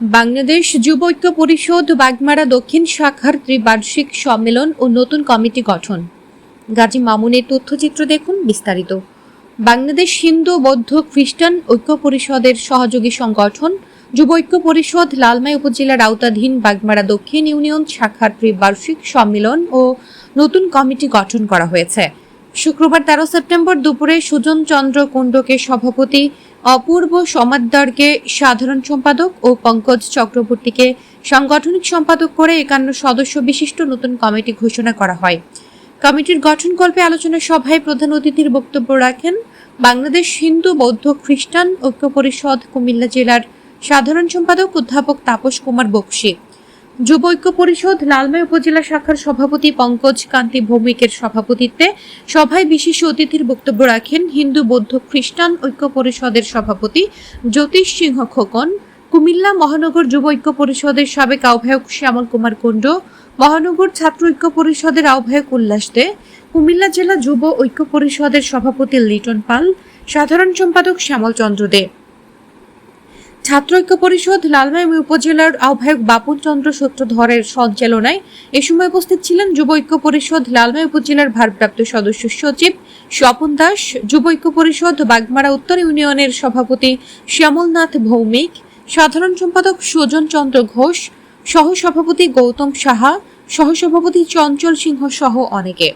বাংলাদেশ যুব ঐক্য পরিষদ বাগমারা দক্ষিণ শাখার ত্রিবার্ষিক সম্মেলন ও নতুন কমিটি গঠন। গাজী মামুনের তথ্যচিত্র দেখুন বিস্তারিত। বাংলাদেশ হিন্দু, বৌদ্ধ, খ্রিস্টান ঐক্য পরিষদের সহযোগী সংগঠন, যুব ঐক্য পরিষদ লালমাই উপজেলার আওতাধীন বাগমারা দক্ষিণ ইউনিয়ন শাখার ত্রিবার্ষিক সম্মেলন ও নতুন কমিটি গঠন করা হয়েছে। শুক্রবার তেরো সেপ্টেম্বর দুপুরে সুজন চন্দ্র কুণ্ডকে সভাপতি অপূর্ব সমাদ্দারকে সাধারণ সম্পাদক ও পঙ্কজ চক্রবর্তীকে সাংগঠনিক সম্পাদক করে একান্ন সদস্য বিশিষ্ট নতুন কমিটি ঘোষণা করা হয়। কমিটির গঠন গঠনকল্পে আলোচনা সভায় প্রধান অতিথির বক্তব্য রাখেন বাংলাদেশ হিন্দু বৌদ্ধ খ্রিস্টান ঐক্য পরিষদ কুমিল্লা জেলার সাধারণ সম্পাদক অধ্যাপক তাপস কুমার বক্সি। যুব ঐক্য পরিষদ লালমাই উপজেলা শাখার সভাপতি পঙ্কজ কান্তি ভৌমিকের সভাপতিত্বে সভায় বিশেষ অতিথির বক্তব্য রাখেন হিন্দু বৌদ্ধ খ্রিস্টান ঐক্য পরিষদের সভাপতি জ্যোতিষ সিংহ খোকন, কুমিল্লা মহানগর যুব ঐক্য পরিষদের সাবেক আহ্বায়ক শ্যামল কুমার কুণ্ড, মহানগর ছাত্র ঐক্য পরিষদের আহ্বায়ক উল্লাস দে, কুমিল্লা জেলা যুব ঐক্য পরিষদের সভাপতি লিটন পাল, সাধারণ সম্পাদক শ্যামল চন্দ্র দে। ছাত্র ঐক্য পরিষদ লালমাই উপজেলার আহ্বায়ক বাপন চন্দ্র সূত্রধরের সঞ্চালনায় এ সময় উপস্থিত ছিলেন যুব ঐক্য পরিষদ লালমাই উপজেলার ভারপ্রাপ্ত সদস্য সচিব স্বপন দাস, যুব ঐক্য পরিষদ বাগমারা উত্তর ইউনিয়নের সভাপতি শ্যামলনাথ ভৌমিক, সাধারণ সম্পাদক সুজন চন্দ্র ঘোষ সহ সভাপতি গৌতম সাহা, সহসভাপতি চঞ্চল সিংহ সহ অনেকে।